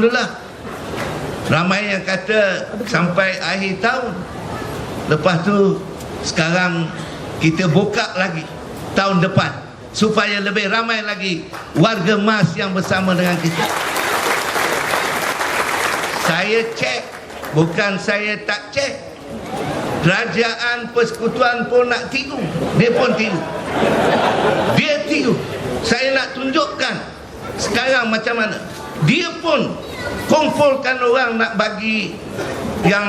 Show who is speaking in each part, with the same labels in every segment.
Speaker 1: Alhamdulillah. Ramai yang kata sampai akhir tahun. Lepas tu sekarang kita buka lagi tahun depan. Supaya lebih ramai lagi warga mas yang bersama dengan kita. Saya cek Bukan saya tak cek. Kerajaan persekutuan pun nak tiru. Dia pun tiru. Dia tiru. Saya nak tunjukkan Sekarang macam mana. Dia pun Kumpulkan orang nak bagi Yang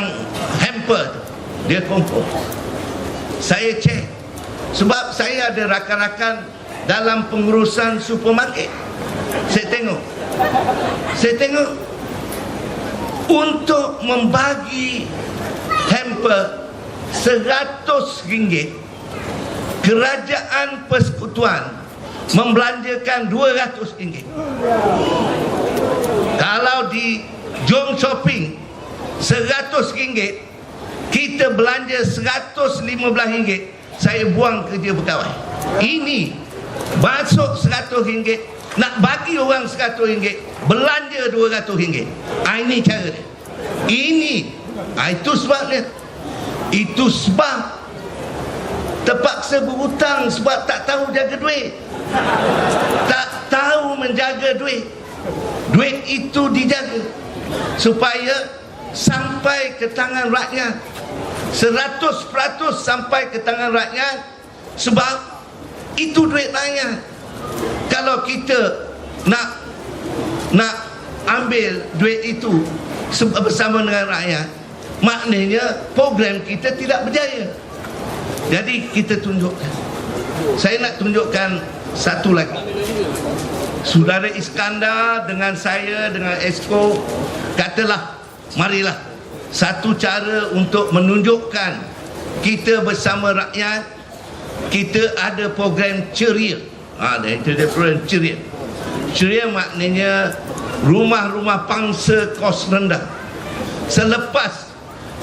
Speaker 1: hamper tu. Dia kumpul. Saya cek Sebab saya ada rakan-rakan Dalam pengurusan supermarket. Saya tengok. Saya tengok. Untuk membagi Hamper Seratus ringgit Kerajaan Persekutuan Membelanjakan dua ratus ringgit Kalau di Jom Shopping Seratus ringgit Kita belanja seratus lima belas ringgit Saya buang kerja pegawai Ini Masuk seratus ringgit Nak bagi orang seratus ringgit Belanja dua ratus ringgit ha, Ini cara dia Ini ha, Itu sebabnya itu sebab terpaksa berhutang sebab tak tahu jaga duit. Tak tahu menjaga duit. Duit itu dijaga supaya sampai ke tangan rakyat. 100% sampai ke tangan rakyat sebab itu duit rakyat. Kalau kita nak nak ambil duit itu bersama dengan rakyat maknanya program kita tidak berjaya jadi kita tunjukkan saya nak tunjukkan satu lagi saudara Iskandar dengan saya dengan Esko katalah marilah satu cara untuk menunjukkan kita bersama rakyat kita ada program ceria. Ha, itu dia program ceria. Ceria maknanya rumah-rumah pangsa kos rendah. Selepas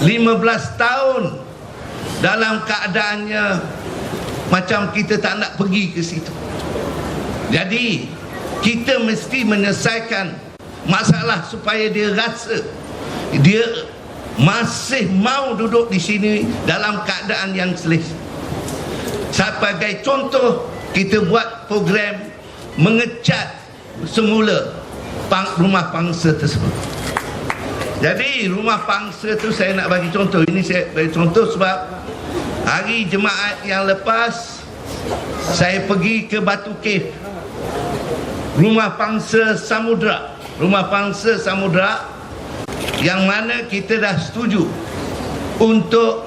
Speaker 1: 15 tahun dalam keadaannya macam kita tak nak pergi ke situ. Jadi kita mesti menyelesaikan masalah supaya dia rasa dia masih mau duduk di sini dalam keadaan yang selesa. Sebagai contoh kita buat program mengecat semula rumah pangsa tersebut. Jadi rumah pangsa tu saya nak bagi contoh Ini saya bagi contoh sebab Hari jemaat yang lepas Saya pergi ke Batu Cave Rumah pangsa Samudra. Rumah pangsa Samudra Yang mana kita dah setuju Untuk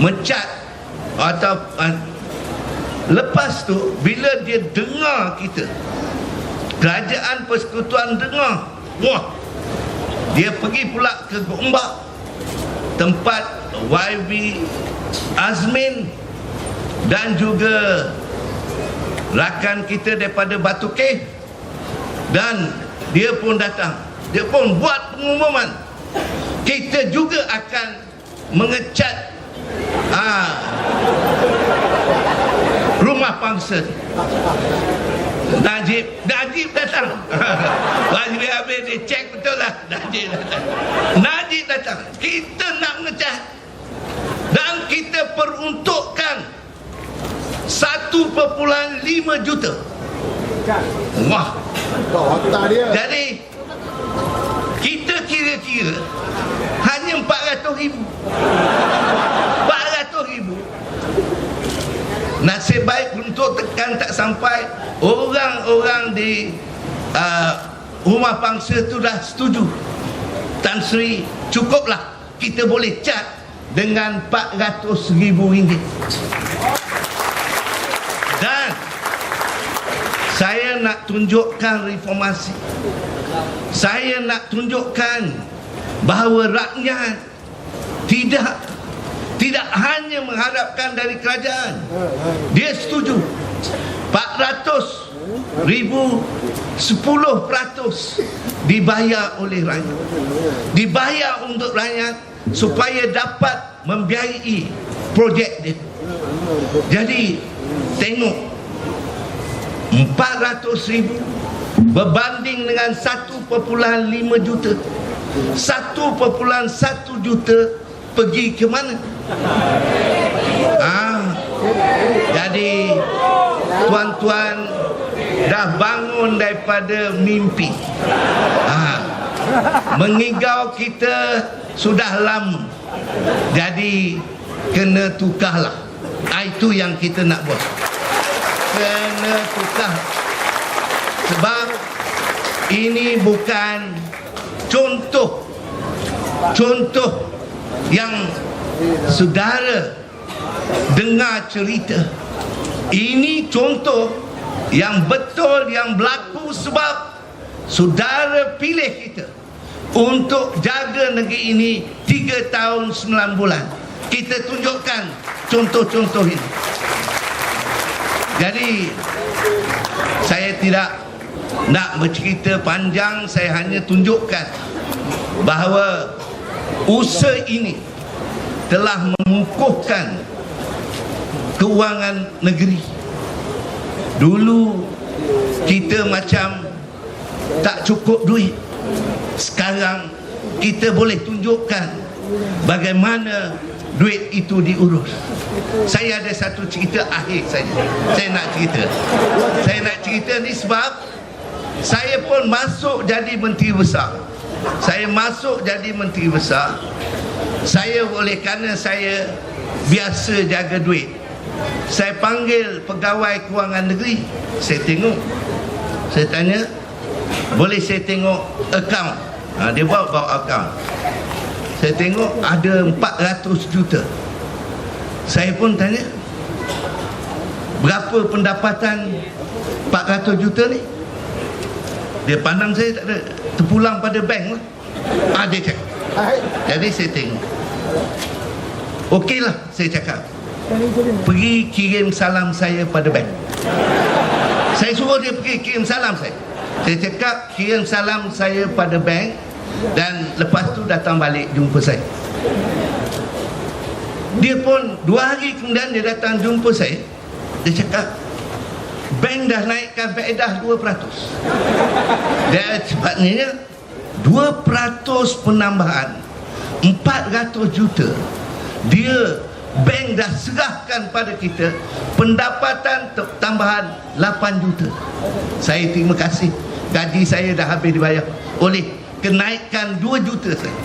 Speaker 1: Mencat Atau uh, Lepas tu Bila dia dengar kita Kerajaan persekutuan dengar Wah dia pergi pula ke Gombak tempat YB Azmin dan juga rakan kita daripada Batu Cave dan dia pun datang. Dia pun buat pengumuman. Kita juga akan mengecat ah, rumah pangsa. Najib Najib datang. Najib habis dia cek betul lah. Najib datang. Najib datang. Kita nak mengecat. Dan kita peruntukkan 1.5 juta. Wah. Jadi Kita kira-kira Hanya 400 ribu. 400 ribu. Nasib baik untuk tekan tak sampai Orang-orang di uh, Rumah pangsa tu dah setuju. Tan Sri Cukuplah Kita boleh cat Dengan 400 ribu ringgit Dan Saya nak tunjukkan reformasi. Saya nak tunjukkan Bahawa rakyat Tidak tidak hanya mengharapkan dari kerajaan. Dia setuju. 400 ribu 10 peratus dibayar oleh rakyat. Dibayar untuk rakyat supaya dapat membiayai projek dia. Jadi tengok 400 ribu berbanding dengan 1.5 juta. 1.1 juta pergi ke mana? Ah. Jadi tuan-tuan dah bangun daripada mimpi. Ah. Mengigau kita sudah lama. Jadi kena tukarlah. Ah, itu yang kita nak buat tukar sebab ini bukan contoh. Contoh yang saudara dengar cerita. Ini contoh yang betul yang berlaku sebab saudara pilih kita untuk jaga negeri ini 3 tahun 9 bulan. Kita tunjukkan contoh-contoh ini. Jadi saya tidak nak bercerita panjang saya hanya tunjukkan bahawa usaha ini telah mengukuhkan kewangan negeri. Dulu kita macam tak cukup duit. Sekarang kita boleh tunjukkan bagaimana duit itu diurus. Saya ada satu cerita akhir saja saya nak cerita. Saya nak cerita ni sebab saya pun masuk jadi menteri besar. Saya masuk jadi menteri besar. Saya oleh kerana saya biasa jaga duit. Saya panggil pegawai kewangan negeri. Saya tengok. Saya tanya boleh saya tengok akaun ha, dia bawa bawa akaun saya tengok ada 400 juta. Saya pun tanya berapa pendapatan 400 juta ni? Dia pandang saya tak ada terpulang pada bank lah. Ah, dia cakap. Jadi saya tengok. Okey lah saya cakap. Pergi kirim salam saya pada bank. Saya suruh dia pergi kirim salam saya. Saya cakap kirim salam saya pada bank dan lepas tu datang balik jumpa saya. Dia pun dua hari kemudian dia datang jumpa saya. Dia cakap bank dah naikkan faedah 2% dia sebabnya 2% penambahan 400 juta. Dia bank dah serahkan pada kita pendapatan tambahan 8 juta. Saya terima kasih. Gaji saya dah habis dibayar. Oleh kenaikan 2 juta saja.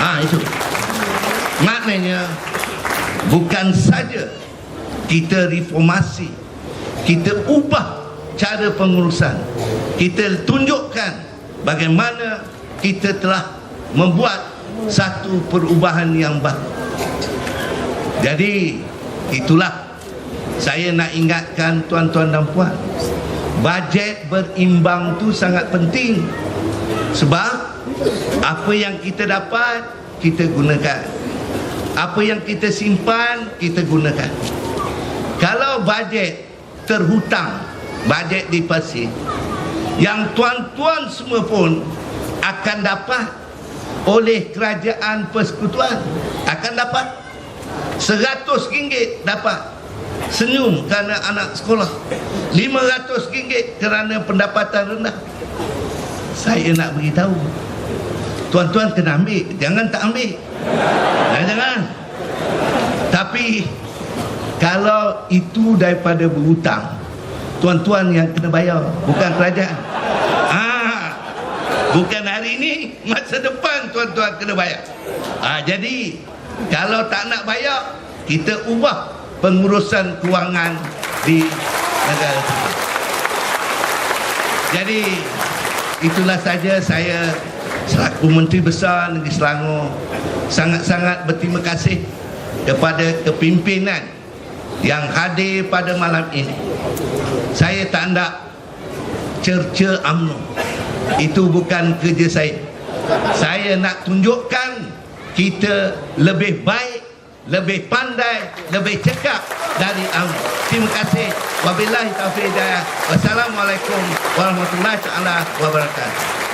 Speaker 1: Ha itu. Maknanya bukan saja kita reformasi, kita ubah cara pengurusan. Kita tunjukkan bagaimana kita telah membuat satu perubahan yang baru. Jadi itulah saya nak ingatkan tuan-tuan dan puan. Bajet berimbang tu sangat penting sebab apa yang kita dapat kita gunakan. Apa yang kita simpan kita gunakan. Kalau bajet terhutang, bajet di pasir, yang tuan-tuan semua pun akan dapat oleh kerajaan persekutuan. Akan dapat. Seratus ringgit dapat. Senyum kerana anak sekolah. Lima ratus ringgit kerana pendapatan rendah saya nak beritahu. Tuan-tuan kena ambil. Jangan tak ambil. Jangan jangan. Tapi kalau itu daripada berhutang tuan-tuan yang kena bayar bukan kerajaan. Ah bukan hari ini masa depan tuan-tuan kena bayar. Ah jadi kalau tak nak bayar kita ubah pengurusan kewangan di negara kita. Jadi itulah saja saya selaku Menteri Besar Negeri Selangor sangat-sangat berterima kasih kepada kepimpinan yang hadir pada malam ini. Saya tak nak cerca UMNO. Itu bukan kerja saya. Saya nak tunjukkan kita lebih baik, lebih pandai, lebih cekap dari UMNO. Terima kasih. Wabillahi taufiq hidayah. Wassalamualaikum warahmatullahi wabarakatuh.